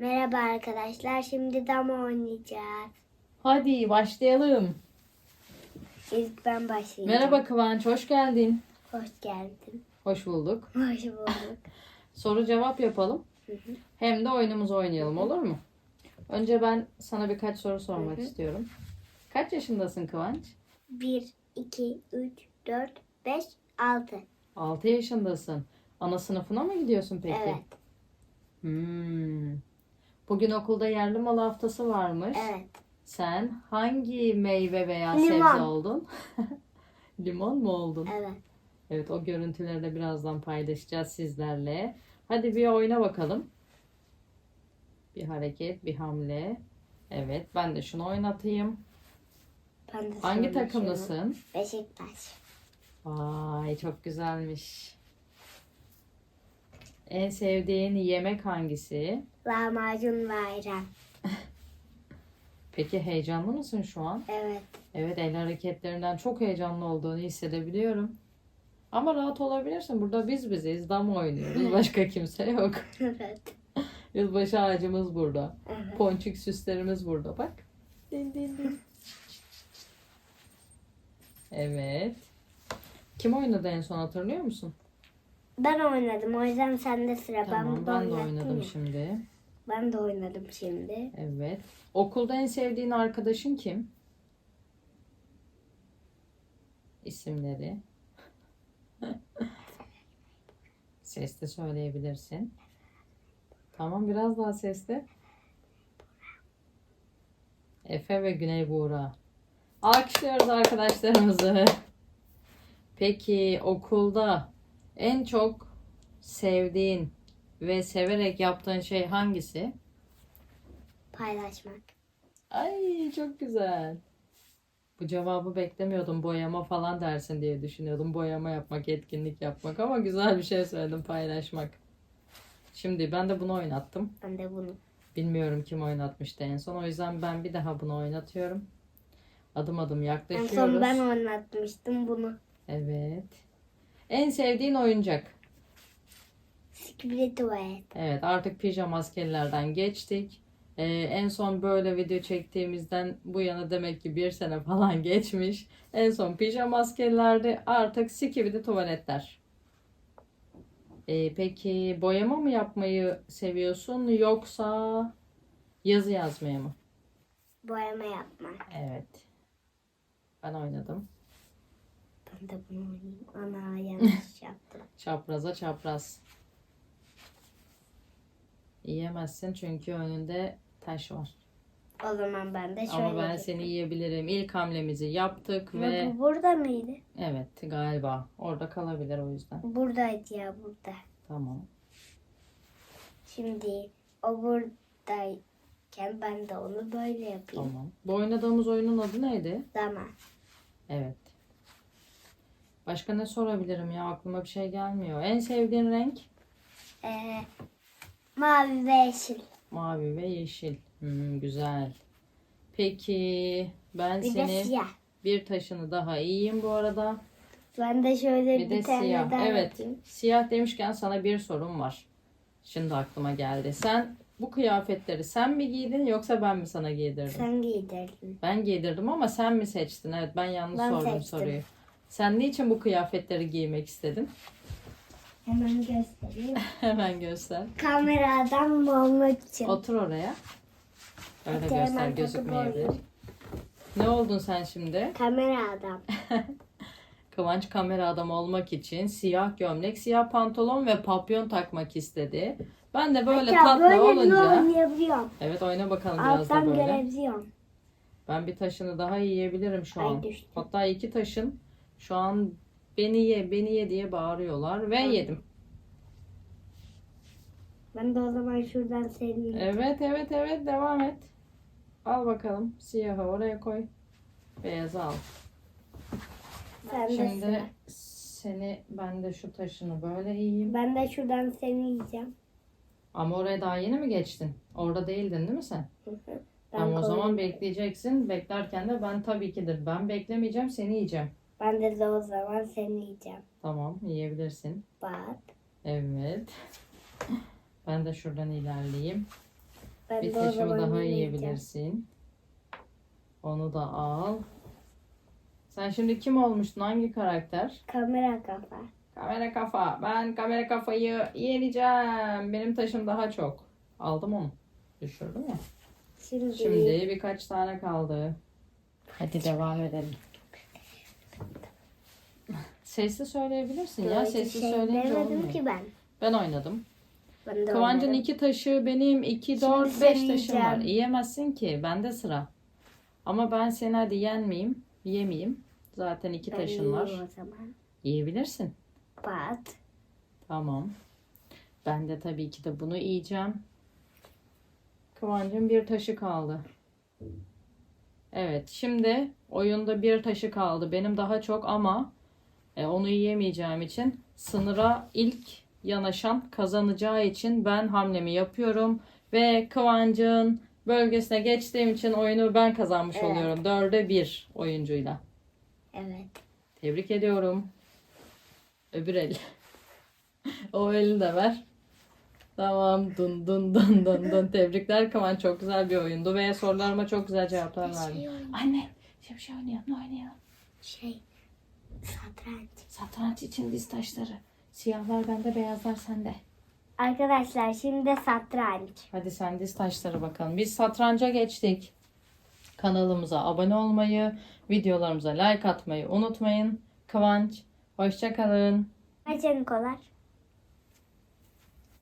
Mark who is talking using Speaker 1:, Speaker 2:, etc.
Speaker 1: Merhaba arkadaşlar. Şimdi dama oynayacağız.
Speaker 2: Hadi başlayalım.
Speaker 1: İlk ben başlayacağım.
Speaker 2: Merhaba Kıvanç, hoş geldin.
Speaker 1: Hoş geldin.
Speaker 2: Hoş bulduk.
Speaker 1: Hoş bulduk.
Speaker 2: Soru cevap yapalım.
Speaker 1: Hı hı.
Speaker 2: Hem de oyunumuzu oynayalım olur mu? Önce ben sana birkaç soru sormak
Speaker 1: Hı hı.
Speaker 2: istiyorum. Kaç yaşındasın Kıvanç?
Speaker 1: 1, 2, 3, 4, 5, 6.
Speaker 2: 6 yaşındasın. Ana sınıfına mı gidiyorsun peki?
Speaker 1: Evet.
Speaker 2: Hmm. Bugün okulda yerli mal haftası varmış.
Speaker 1: Evet.
Speaker 2: Sen hangi meyve veya
Speaker 1: Limon.
Speaker 2: sebze oldun? Limon mu oldun?
Speaker 1: Evet.
Speaker 2: Evet o görüntüleri de birazdan paylaşacağız sizlerle. Hadi bir oyna bakalım. Bir hareket, bir hamle. Evet ben de şunu oynatayım.
Speaker 1: Ben de
Speaker 2: Hangi takımlısın?
Speaker 1: Beşiktaş.
Speaker 2: Vay çok güzelmiş. En sevdiğin yemek hangisi?
Speaker 1: Lahmacun bayram.
Speaker 2: Peki heyecanlı mısın şu an?
Speaker 1: Evet.
Speaker 2: Evet el hareketlerinden çok heyecanlı olduğunu hissedebiliyorum. Ama rahat olabilirsin. Burada biz biziz. Dama oynuyoruz. Başka kimse yok.
Speaker 1: Evet.
Speaker 2: Yılbaşı ağacımız burada.
Speaker 1: Evet.
Speaker 2: Ponçik süslerimiz burada bak. Din din din. Evet. Kim oynadı en son hatırlıyor musun?
Speaker 1: Ben oynadım. O yüzden sende sıra.
Speaker 2: Tamam
Speaker 1: ben,
Speaker 2: ben de oynadım
Speaker 1: ya.
Speaker 2: şimdi.
Speaker 1: Ben de oynadım şimdi.
Speaker 2: Evet. Okulda en sevdiğin arkadaşın kim? İsimleri. Sesli söyleyebilirsin. Tamam biraz daha sesli. Efe ve Güney Buğra. Alkışlıyoruz arkadaşlarımızı. Peki okulda en çok sevdiğin ve severek yaptığın şey hangisi?
Speaker 1: Paylaşmak.
Speaker 2: Ay çok güzel. Bu cevabı beklemiyordum. Boyama falan dersin diye düşünüyordum. Boyama yapmak, etkinlik yapmak ama güzel bir şey söyledim paylaşmak. Şimdi ben de bunu oynattım.
Speaker 1: Ben de bunu.
Speaker 2: Bilmiyorum kim oynatmıştı en son. O yüzden ben bir daha bunu oynatıyorum. Adım adım
Speaker 1: En
Speaker 2: yaklaşıyoruz.
Speaker 1: son ben oynatmıştım bunu.
Speaker 2: Evet. En sevdiğin oyuncak.
Speaker 1: Skibidi tuvalet.
Speaker 2: Evet artık pijama askerlerden geçtik. Ee, en son böyle video çektiğimizden bu yana demek ki bir sene falan geçmiş. En son pijama askerlerdi artık sikibidi tuvaletler. Ee, peki boyama mı yapmayı seviyorsun yoksa yazı yazmayı mı?
Speaker 1: Boyama yapmak.
Speaker 2: Evet. Ben oynadım.
Speaker 1: Ben de bunu oynayayım. Ana yanlış yaptım.
Speaker 2: Çapraza çapraz. Yiyemezsin çünkü önünde taş var.
Speaker 1: O zaman ben de şöyle
Speaker 2: Ama ben
Speaker 1: yapayım.
Speaker 2: seni yiyebilirim. İlk hamlemizi yaptık
Speaker 1: Ama
Speaker 2: ve
Speaker 1: Bu burada mıydı?
Speaker 2: evet galiba orada kalabilir o yüzden.
Speaker 1: Buradaydı ya burada.
Speaker 2: Tamam.
Speaker 1: Şimdi o buradayken ben de onu böyle yapayım.
Speaker 2: Tamam. Bu oynadığımız oyunun adı neydi?
Speaker 1: Zaman.
Speaker 2: Evet. Başka ne sorabilirim ya aklıma bir şey gelmiyor. En sevdiğin renk?
Speaker 1: Ee, mavi ve yeşil.
Speaker 2: Mavi ve yeşil. Hmm, güzel. Peki ben
Speaker 1: Bir
Speaker 2: seni
Speaker 1: siyah.
Speaker 2: bir taşını daha iyiyim bu arada.
Speaker 1: Ben de şöyle
Speaker 2: Bir
Speaker 1: bir,
Speaker 2: de
Speaker 1: tane
Speaker 2: siyah.
Speaker 1: daha
Speaker 2: Evet.
Speaker 1: yapayım.
Speaker 2: Siyah demişken sana bir sorum var. Şimdi aklıma geldi. Sen bu kıyafetleri sen mi giydin yoksa ben mi sana giydirdim?
Speaker 1: Sen giydirdin.
Speaker 2: Ben giydirdim ama sen mi seçtin? Evet ben yanlış
Speaker 1: Ben
Speaker 2: sordum
Speaker 1: seçtim.
Speaker 2: soruyu. Sen niçin bu kıyafetleri giymek istedin?
Speaker 1: Hemen göstereyim.
Speaker 2: Hemen göster.
Speaker 1: Kamera adam olmak için.
Speaker 2: Otur oraya. Öyle
Speaker 1: Hadi
Speaker 2: göster
Speaker 1: hemen
Speaker 2: gözükmeyebilir.
Speaker 1: takıp
Speaker 2: Ne oldun sen şimdi?
Speaker 1: Kamera adam.
Speaker 2: Kıvanç kamera adamı olmak için siyah gömlek, siyah pantolon ve papyon takmak istedi. Ben de böyle
Speaker 1: Hatta
Speaker 2: tatlı
Speaker 1: böyle bir
Speaker 2: olunca...
Speaker 1: oynayabiliyorum.
Speaker 2: Evet oyna bakalım biraz da
Speaker 1: Alttan
Speaker 2: böyle.
Speaker 1: görebiliyorum.
Speaker 2: Ben bir taşını daha yiyebilirim şu
Speaker 1: Ay,
Speaker 2: an.
Speaker 1: düştü.
Speaker 2: Hatta iki taşın şu an beni ye, beni ye diye bağırıyorlar ve
Speaker 1: Ay.
Speaker 2: yedim.
Speaker 1: Ben de o zaman şuradan seni
Speaker 2: Evet evet evet devam et. Al bakalım siyahı oraya koy. Beyazı al.
Speaker 1: Sen de
Speaker 2: Şimdi
Speaker 1: sıra.
Speaker 2: seni ben de şu taşını böyle yiyeyim.
Speaker 1: Ben de şuradan seni yiyeceğim.
Speaker 2: Ama oraya daha yeni mi geçtin? Orada değildin değil mi sen?
Speaker 1: Hı hı.
Speaker 2: Tamam o zaman bekleyeceksin. Beklerken de ben tabii kidir. Ben beklemeyeceğim seni yiyeceğim.
Speaker 1: Ben de, de o zaman seni yiyeceğim.
Speaker 2: Tamam yiyebilirsin.
Speaker 1: Bak.
Speaker 2: Evet. Ben de şuradan ilerleyeyim.
Speaker 1: Ben
Speaker 2: Bir taşımı daha
Speaker 1: yiyeceğim.
Speaker 2: yiyebilirsin. Onu da al. Sen şimdi kim olmuştun? Hangi karakter?
Speaker 1: Kamera kafa.
Speaker 2: Kamera kafa. Ben kamera kafayı yeneceğim. Benim taşım daha çok. Aldım onu. Düşürdüm ya.
Speaker 1: Şimdi,
Speaker 2: Şimdi birkaç tane kaldı. Hadi devam edelim. Sesli söyleyebilirsin ya.
Speaker 1: Böyle
Speaker 2: Sesli
Speaker 1: şey
Speaker 2: söyleyince
Speaker 1: demedim
Speaker 2: olmuyor.
Speaker 1: ki ben.
Speaker 2: Ben oynadım.
Speaker 1: Ben de
Speaker 2: Kıvancın
Speaker 1: oynadım.
Speaker 2: iki taşı benim. iki,
Speaker 1: Şimdi
Speaker 2: dört, beş taşım var.
Speaker 1: yiyeceğim.
Speaker 2: Yiyemezsin ki. Bende sıra. Ama ben seni hadi yenmeyeyim. Yemeyeyim. Zaten iki
Speaker 1: Ben
Speaker 2: taşın var.
Speaker 1: yiyeyim o zaman.
Speaker 2: Yiyebilirsin.
Speaker 1: Pat.
Speaker 2: Tamam. Ben de tabii ki de bunu yiyeceğim. Kıvancın bir taşı kaldı. Evet, şimdi oyunda bir taşı kaldı. Benim daha çok ama e, onu yiyemeyeceğim için sınıra ilk yanaşan kazanacağı için ben hamlemi yapıyorum ve Kıvancın bölgesine geçtiğim için oyunu ben kazanmış
Speaker 1: Evet.
Speaker 2: oluyorum. Dörde bir oyuncuyla.
Speaker 1: Evet.
Speaker 2: Tebrik ediyorum. Öbür el. o eli de ver. Tamam. Dun dun dun dun dun. Tebrikler Kaman. Çok güzel bir oyundu ve sorularıma çok güzel cevaplar verdin.
Speaker 1: Şey.
Speaker 2: Anne. Şimdi şey oynayalım. Ne oynayalım?
Speaker 1: şey satranç.
Speaker 2: Satranç için diz taşları. Siyahlar bende, beyazlar sende.
Speaker 1: Arkadaşlar şimdi satranç.
Speaker 2: Hadi sen diz taşları bakalım. Biz satranca geçtik. Kanalımıza abone olmayı, videolarımıza like atmayı unutmayın. Kıvanç, hoşça kalın.
Speaker 1: Kaç kolar?